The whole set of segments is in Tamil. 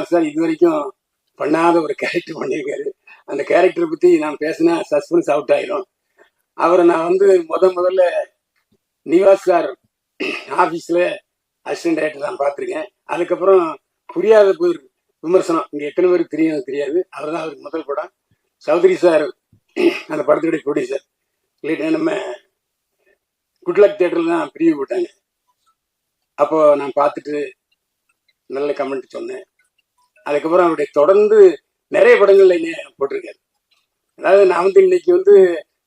ரவிக்குமார் சார் இது வரைக்கும் பண்ணாத ஒரு கேரக்டர் பண்ணியிருக்காரு. அந்த கேரக்டரை பற்றி நான் பேசினா சஸ்பென்ஸ் அவுட் ஆயிரும். அவரை நான் வந்து முத முதல்ல நிவாஸ் சார் ஆஃபீஸில் அசிஸ்டன்ட் டைரக்டர் தான் பார்த்துருக்கேன். அதுக்கப்புறம் புரியாத போய் விமர்சனம். இங்கே எத்தனை பேருக்கு தெரியும் தெரியாது. அவர் தான் அவருக்கு முதல் படம். சௌத்ரி சார் அந்த படத்துடைய ப்ரொடியூசர் இல்லைட்டு நம்ம குட்லக் தேட்டரில் தான் பிரிவு போட்டாங்க. அப்போ நான் பார்த்துட்டு நல்ல கமெண்ட் சொன்னேன். அதுக்கப்புறம் அவருடைய தொடர்ந்து நிறைய படங்கள்ல போட்டிருக்காரு. அதாவது நான் வந்து இன்னைக்கு வந்து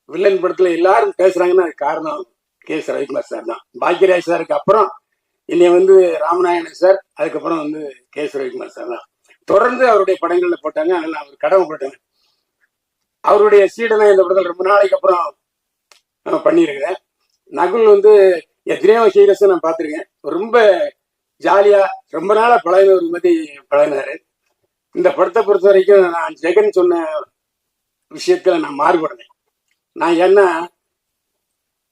வில்லன் படத்துல எல்லாரும் பேசுறாங்கன்னா அது காரணம் கே எஸ் ரவிக்குமார் சார் தான். பாக்யராஜ் சாருக்கு அப்புறம் என்னைய வந்து ராமநாயணன் சார் அதுக்கப்புறம் வந்து கே எஸ் ரவிக்குமார் சார் தான். தொடர்ந்து அவருடைய படங்கள்ல போட்டாங்க அதில் அவர் கடமை போட்டாங்க அவருடைய சீடனை இந்த படத்தில் ரொம்ப நாளைக்கு அப்புறம் நான் பண்ணியிருக்கிறேன். நகுல் வந்து எத்தனையோ ஹீரோஸை நான் பார்த்துருக்கேன். ரொம்ப ஜாலியா ரொம்ப நாளா பழகின மாதிரி பழகினாரு. இந்த படத்தை பொறுத்த வரைக்கும் நான் ஜெகன் சொன்ன விஷயத்துல நான் மாறுபடுறேன். நான் ஏன்னா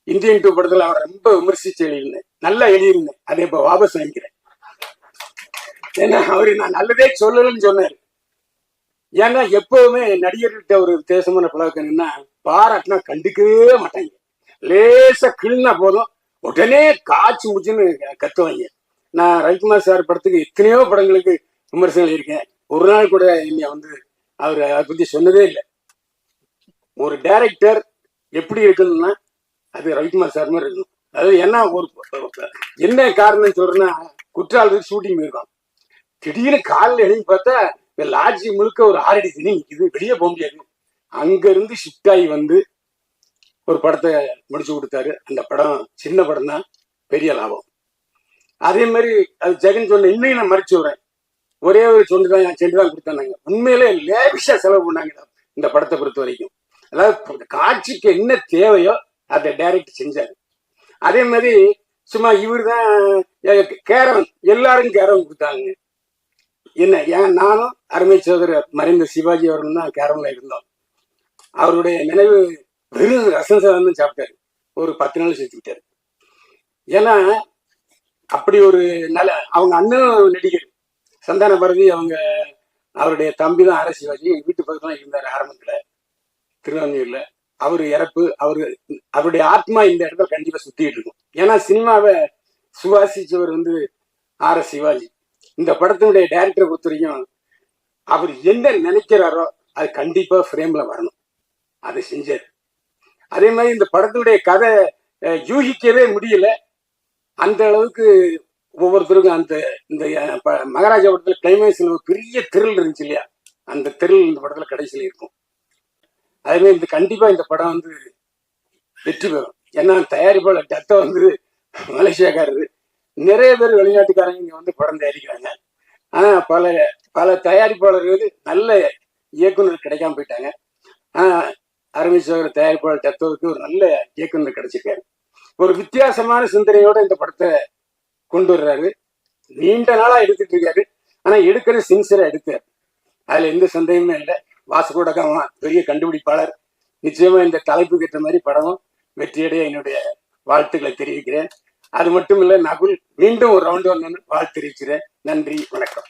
இந்தியன் டூ படத்துல அவரை ரொம்ப விமர்சிச்சு எழுதியிருந்தேன். நல்லா எழுதியிருந்தேன். அதை இப்ப வாபஸ் வாங்கிக்கிறேன். ஏன்னா அவரு நான் நல்லதே சொல்லலன்னு சொன்னாரு. ஏன்னா எப்பவுமே நடிகர்கிட்ட ஒரு வித்தியாசமான பழக்கம் என்னன்னா பாராட்டினா கண்டுக்கவே மாட்டாங்க. லேசா கிள்னா போதும். உடனே காய்ச்சி முடிச்சுன்னு கத்துவாங்க. நான் ரவிக்குமார் சார் படத்துக்கு எத்தனையோ படங்களுக்கு விமர்சனம் இருக்கேன் ஒரு நாள் கூட என்னை வந்து அவர் அதை பத்தி சொன்னதே இல்லை. ஒரு டைரக்டர் எப்படி இருக்கணும்னா அது ரவிக்குமார் சார் மாதிரி இருக்கணும். அதாவது என்ன ஒரு என்ன காரணம் சொல்றேன்னா குற்றாலத்துக்கு ஷூட்டிங் போயிருக்கான் திடீர்னு காலில் எழுதி பார்த்தா இந்த லாட்ஜி முழுக்க ஒரு ஆறடி தண்ணி நிற்கிது வெளியே போக முடியாது. அங்கேருந்து ஷிஃப்ட் ஆகி வந்து ஒரு படத்தை முடிச்சு கொடுத்தாரு. அந்த படம் சின்ன படம் தான் பெரிய லாபம். அதே மாதிரி அது ஜெகன் சொன்ன இன்னையும் நான் மறைச்சு விடுறேன். ஒரே ஒரு சொண்டு தான் செண்டு தான் கொடுத்தாங்க உண்மையிலே லேவிஷா செலவு பண்ணாங்க இந்த படத்தை பொறுத்த வரைக்கும். அதாவது காட்சிக்கு என்ன தேவையோ அதை டைரக்ட் செஞ்சாரு. அதே மாதிரி சும்மா இவர் தான் கேரவன். எல்லாரும் கேரவன் கொடுத்தாங்க. என்ன ஏன் நானும் அருமை சோதரர் மறைந்த சிவாஜி அவர்கள் தான் கேரவன்ல இருந்தோம். அவருடைய நினைவு வெறும் ரசம் சாதம் சாப்பிட்டாரு. ஒரு பத்து நாள் செஞ்சுக்கிட்டாரு. ஏன்னா அப்படி ஒரு நல்ல அவங்க அண்ணனும் நடிகர் சந்தான பாரதி அவங்க அவருடைய தம்பி தான் ஆர் சிவாஜி வீட்டு பக்கத்துல இருந்தார் ஆரம்பத்துல திருவான்மையூர்ல அவர் இறப்பு அவரு அவருடைய ஆத்மா இந்த இடத்துல கண்டிப்பா சுத்திட்டு இருக்கும். ஏன்னா சினிமாவை சுவாசிச்சவர் வந்து ஆர் எஸ் சிவாஜி. இந்த படத்தினுடைய டைரக்டரை பொறுத்த வரைக்கும் அவர் என்ன நினைக்கிறாரோ அது கண்டிப்பா ஃப்ரேம்ல வரணும். அதை செஞ்சார். அதே மாதிரி இந்த படத்தினுடைய கதை யூகிக்கவே முடியல. அந்த அளவுக்கு ஒவ்வொருத்தருக்கும் அந்த இந்த ப- மகாராஜா படத்துல கிளைமேக்ஸ்ல ஒரு பெரிய திரில் இருந்துச்சு இல்லையா? அந்த திரில் இந்த படத்துல கடைசியில் இருக்கும். அதே மாதிரி இந்த கண்டிப்பா இந்த படம் வந்து வெற்றி பெறும். ஏன்னா தயாரிப்பாளர் டத்தை வந்து மலேசியாக்காரரு. நிறைய பேர் வெளிநாட்டுக்காரங்க இங்க வந்து படம் தயாரிக்கிறாங்க. ஆனா பல பல தயாரிப்பாளர்கள் நல்ல இயக்குனர் கிடைக்காம போயிட்டாங்க. ஆனா அருமை சோகர் தயாரிப்பாளர் டத்தோவுக்கு ஒரு நல்ல இயக்குனர் கிடைச்சிருக்காரு. ஒரு வித்தியாசமான சிந்தனையோட இந்த படத்தை கொண்டு வர்றாரு. நீண்ட நாளா எடுத்துட்டு இருக்காரு. ஆனா எடுக்கிற சின்சியரா எடுத்தார் அதுல எந்த சந்தேகமே இல்லை. வாசுகோடகமா பெரிய கண்டுபிடிப்பாளர். நிச்சயமா இந்த தலைப்புக்கு ஏற்ற மாதிரி படமும் வெற்றியடைய என்னுடைய வாழ்த்துக்களை தெரிவிக்கிறேன். அது மட்டும் இல்லை நகுல் மீண்டும் ஒரு ரவுண்ட் ஒன்று வாழ்த்து தெரிவிக்கிறேன் நன்றி வணக்கம்.